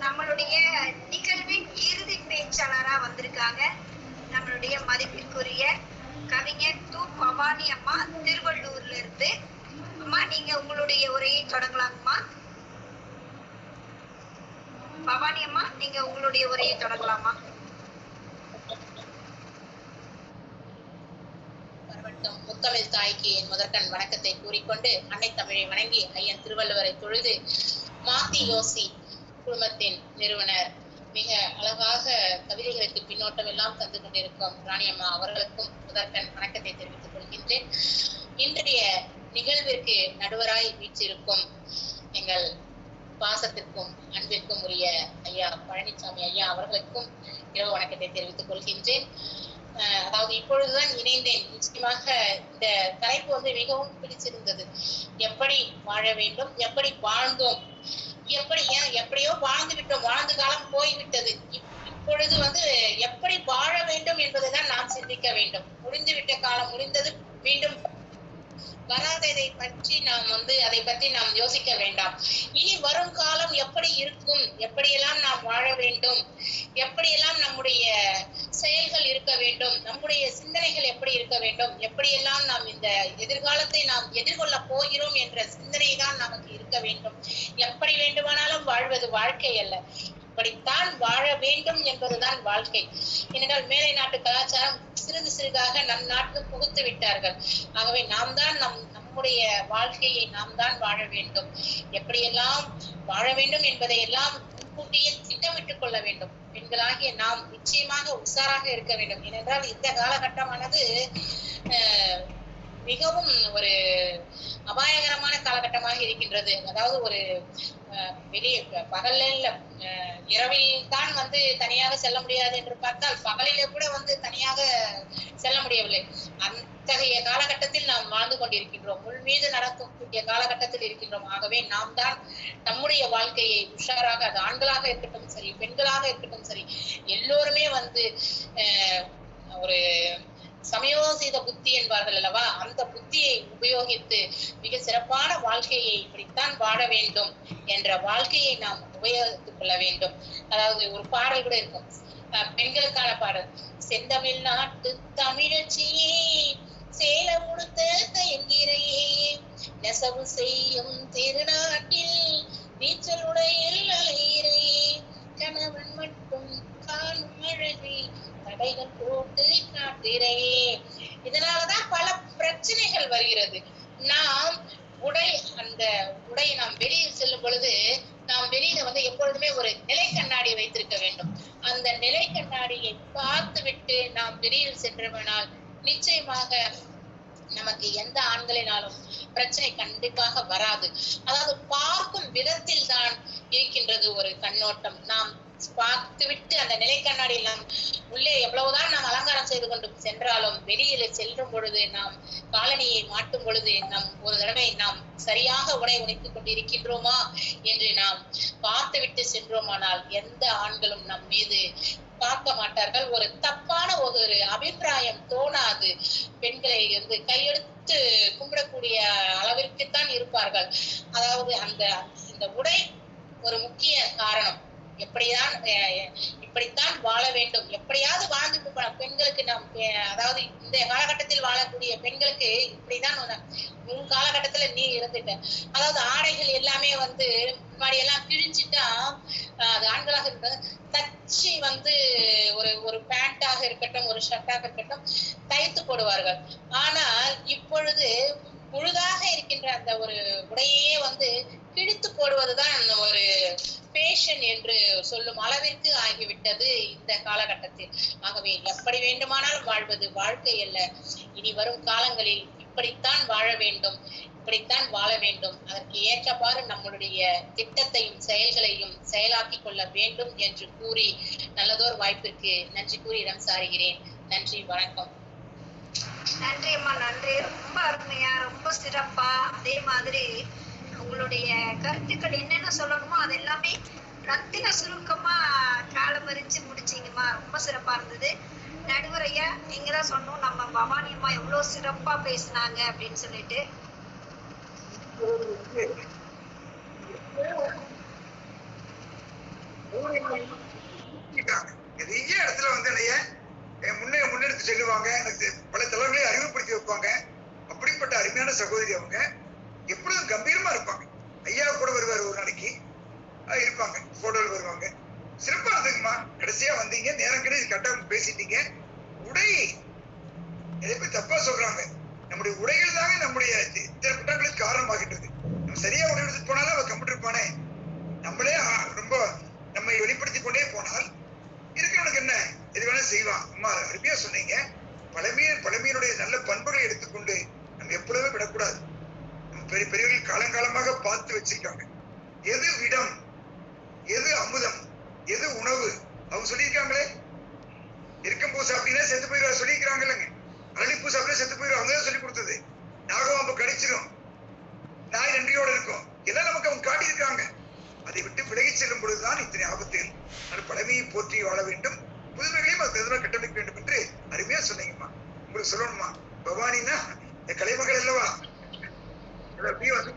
நம்மளுடைய நிகழ்வின் இறுதி பேச்சாளரா வந்திருக்காங்க. நம்மளுடைய மதிப்பிற்குரிய கவிஞர் து. பவானி அம்மா திருவள்ளூர்ல இருந்து. அம்மா நீங்க உங்களுடைய உரையை தொடங்கலாங்கம்மா. பவானி அம்மா நீங்க உங்களுடைய உரையை தொடங்கலாமா? முத்தமிழ் தாய்க்கு என் முதற்கண் வணக்கத்தை கூறிக்கொண்டு அன்னை தமிழை வணங்கி ஐயன் திருவள்ளுவரை தொழுது மாத்தி யோசி குழுமத்தின் நிறுவனர். மிக அழகாக கவிதைகளுக்கு பின்னோட்டம் எல்லாம் தந்து கொண்டிருக்கும் ராணியம்மா அவர்களுக்கும் முதற்கண் வணக்கத்தை தெரிவித்துக் கொள்கின்றேன். இன்றைய நிகழ்விற்கு நடுவராய் வீச்சிருக்கும் எங்கள் பாசத்திற்கும் அன்பிற்கும் உரிய ஐயா பழனிசாமி ஐயா அவர்களுக்கும் இரவு வணக்கத்தை தெரிவித்துக் கொள்கின்றேன். அஹ் அதாவது இப்பொழுதுதான் இணைந்தேன். நிச்சயமாக இந்த தலைப்பு வந்து மிகவும் பிடிச்சிருந்தது. எப்படி வாழ வேண்டும்? எப்படி வாழ்ந்தோம் எப்படி ஏன் எப்படியோ வாழ்ந்து விட்டோம் வாழ்ந்த காலம் போய்விட்டது இப்- இப்பொழுது வந்து எப்படி வாழ வேண்டும் என்பதுதான் நாம் சிந்திக்க வேண்டும் முடிந்து விட்ட காலம் முடிந்தது மீண்டும் வராததை பற்றி நாம் வந்து அதை பற்றி நாம் யோசிக்க வேண்டாம். இனி வரும் காலம் எப்படி இருக்கும்? எப்படியெல்லாம் நாம் வாழ வேண்டும்? எப்படியெல்லாம் நம்முடைய செயல்கள் இருக்க வேண்டும்? நம்முடைய சிந்தனைகள் எப்படி இருக்க வேண்டும்? எப்படியெல்லாம் நாம் இந்த எதிர்காலத்தை நாம் எதிர்கொள்ள போகிறோம் என்ற சிந்தனை தான் நமக்கு இருக்க வேண்டும். எப்படி வேண்டுமானாலும் வாழ்வது வாழ்க்கை அல்ல. இப்படித்தான் வாழ வேண்டும் என்பதுதான் வாழ்க்கை. ஏனென்றால் மேலை நாட்டு கலாச்சாரம் சிறிது சிறிதாக நம் நாட்டுக்கு புகுத்து விட்டார்கள். ஆகவே நாம் தான் நம் நம்முடைய வாழ்க்கையை நாம் தான் வாழ வேண்டும். எப்படியெல்லாம் வாழ வேண்டும் என்பதை எல்லாம் முன்கூட்டியே திட்டமிட்டுக் கொள்ள வேண்டும். பெண்களாகிய நாம் நிச்சயமாக உஷாராக இருக்க வேண்டும். ஏனென்றால் இந்த காலகட்டமானது மிகவும் ஒரு அபாயகரமான காலகட்டமாக இருக்கின்றது. அதாவது ஒரு வெளியே பகல்ல இல்ல. அஹ், இரவில் தான் வந்து தனியாக செல்ல முடியாது என்று பார்த்தால் பகலிலே கூட வந்து தனியாக செல்ல முடியவில்லை. அத்தகைய காலகட்டத்தில் நாம் வாழ்ந்து கொண்டிருக்கின்றோம். முள் மீது நடக்கக்கூடிய காலகட்டத்தில் இருக்கின்றோம். ஆகவே நாம் தான் நம்முடைய வாழ்க்கையை உஷாராக அது ஆண்களாக இருக்கட்டும் சரி பெண்களாக இருக்கட்டும் சரி எல்லோருமே வந்து அஹ், ஒரு சமயோசித புத்தி என்பார்கள் அல்லவா? அந்த புத்தியை உபயோகித்து மிக சிறப்பான வாழ்க்கையை இப்படித்தான் வாழ வேண்டும். என்ற வாழ்க்கையை நாம் உபயோகித்துக் கொள்ள வேண்டும். அதாவது ஒரு பாடல் கூட இருக்கும். பெண்களுக்கான பாடல். செந்தமிழ் நாட்டு தமிழச்சியே சேல உடுத்த தயங்கிறையே நெசவு செய்யும் திருநாட்டில் நீச்சல் உடையில் அலையிறையே கணவன் மட்டும் காணும் அழகை தடைகள் போட்டு காட்டுறையே இதனாலதான் பல பிரச்சனைகள் வருகிறது. நாம் உடை அந்த உடையை நாம் வெளியில் செல்லும் பொழுது நாம் வெளியில வந்து எப்பொழுதுமே ஒரு நிலை கண்ணாடி வைத்திருக்க வேண்டும். அந்த நிலை கண்ணாடியை பார்த்து விட்டு நாம் வெளியில் சென்றவனால் நிச்சயமாக நமக்கு எந்த ஆண்களினாலும் பிரச்சனை கண்டிப்பாக வராது. அதாவது பார்க்கும் விதத்தில் தான் இருக்கின்றது ஒரு கண்ணோட்டம். நாம் பார்த்து விட்டு அந்த நிலை கண்ணாடியில் நாம் உள்ளே எவ்வளவுதான் செய்து கொண்டு சென்றாலும் வெளியில செல்லும் பொழுது நாம் காலனியை மாட்டும் பொழுது நாம் ஒரு தடவை நாம் சரியாக உடை உணைத்துக் கொண்டிருக்கின்றோமா என்று நாம் பார்த்து விட்டு சென்றோமானால் எந்த ஆண்களும் நம் மீது பார்க்க மாட்டார்கள். ஒரு தப்பான ஒரு அபிப்பிராயம் தோணாது. பெண்களை வந்து கையெடுத்து கும்பிடக்கூடிய அளவிற்கு தான் இருப்பார்கள். அதாவது அந்த இந்த உடை ஒரு முக்கிய காரணம். எப்படிதான் இப்படித்தான் வாழ வேண்டும். எப்படியாவது வாழ்ந்துட்டு போகலாம். பெண்களுக்கு நாம் அதாவது இந்த காலகட்டத்தில் வாழக்கூடிய பெண்களுக்கு இப்படிதான் உன் காலகட்டத்துல நீ இருந்துட்ட. அதாவது ஆடைகள் எல்லாமே வந்து முன்னாடி எல்லாம் கிழிஞ்சிட்டா அது ஆண்களாக இருந்தது. தச்சு வந்து ஒரு ஒரு பேண்டாக இருக்கட்டும் ஒரு ஷர்ட்டாக இருக்கட்டும் தைத்து போடுவார்கள். ஆனால் இப்பொழுது முழுதாக இருக்கின்ற அந்த ஒரு உடையே வந்து கிழித்து போடுவதுதான் ஒரு பேஷன் என்று சொல்லும் அளவிற்கு ஆகிவிட்டது இந்த காலகட்டத்தில். ஆகவே எப்படி வேண்டுமானாலும் வாழ்வது வாழ்க்கை அல்ல. இனி வரும் காலங்களில் இப்படித்தான் வாழ வேண்டும் இப்படித்தான் வாழ வேண்டும். அதற்கு ஏற்றவாறு நம்மளுடைய திட்டத்தையும் செயல்களையும் செயலாக்கி கொள்ள வேண்டும் என்று கூறி நல்லதோர் வாய்ப்பிற்கு நன்றி கூறி இடம் சாருகிறேன் நன்றி வணக்கம். நன்றி அம்மா நன்றி. ரொம்ப அருமையா ரொம்ப சிறப்பா அதே மாதிரி உங்களுடைய கருத்துக்கள் என்னென்ன சொல்லணுமோ அது எல்லாமே ரத்தின சுருக்கமா காலமறிச்சு முடிச்சீங்கம்மா. ரொம்ப சிறப்பா இருந்தது. நடுவரையா நீங்க தான் சொன்னோம் நம்ம பவானி அம்மா எவ்வளவு சிறப்பா பேசுனாங்க அப்படின்னு சொல்லிட்டு. நிறைய இடத்துல வந்து என்னைய என் முன்னே முன்னெடுத்து செல்லுவாங்க. எனக்கு பல தலைவர்களையும் அறிவுப்படுத்தி வைப்பாங்க. அப்படிப்பட்ட அருமையான சகோதரி அவங்க. எப்பொழுதும் கம்பீரமா இருப்பாங்க. ஐயா கூட வருவார் ஒரு நாளைக்கு. இருப்பாங்க. போட்டோவில் வருவாங்க. சிறப்பா இருந்துங்கம்மா கடைசியா வந்தீங்க நேரம் கிடையாது கரெக்டா பேசிட்டீங்க. உடை நிறைய பேர் தப்பா சொல்றாங்க? நம்முடைய உடைகள் தாங்க நம்முடைய இத்தனை குற்றங்களுக்கு காரணமாகின்றது நம்ம சரியா உடை எடுத்துட்டு போனாலும் அவ கம்ப்யூட்டர் இருப்பானே. நம்மளே ரொம்ப நம்மை வெளிப்படுத்திக் கொண்டே போனால் இருக்கிறவனுக்கு என்ன? எது வேணா செய்வான். அம்மா அருமையா சொன்னீங்க. பழமைய பழமையினுடைய நல்ல பண்புகளை எடுத்துக்கொண்டு நம்ம எப்பொழுதுமே விடக்கூடாது. பெரிய பெரியவர்கள் காலங்காலமாக பார்த்து வச்சிருக்காங்க. எது விடம் எது அமுதம்? எது உணவு? அவங்க சொல்லியிருக்காங்களே. இருக்கம்பூ சாப்பிட்டீங்கன்னா செத்து போயிடுவா சொல்லியிருக்கிறாங்க இல்லைங்க அரளிப்பூ சாப்பிட்டா செத்து போயிடும் அவங்க தான் சொல்லி கொடுத்தது. நாகவாம்பு கடிச்சிடும் நாய் நன்றியோட இருக்கும். எல்லாம் நமக்கு அவங்க காட்டியிருக்காங்க. அதை விட்டு விலகி செல்லும் பொழுதுதான் இத்தனை ஆபத்துகள். அது பழமையை போற்றி வாழ வேண்டும். புதுமைகளையும் அது தகுந்த கட்டமைக்க வேண்டும் என்று அருமையா சொன்னீங்கம்மா. உங்களுக்கு சொல்லணுமா பவானின்னா இந்த கலைமகள் அல்லவா? viva su.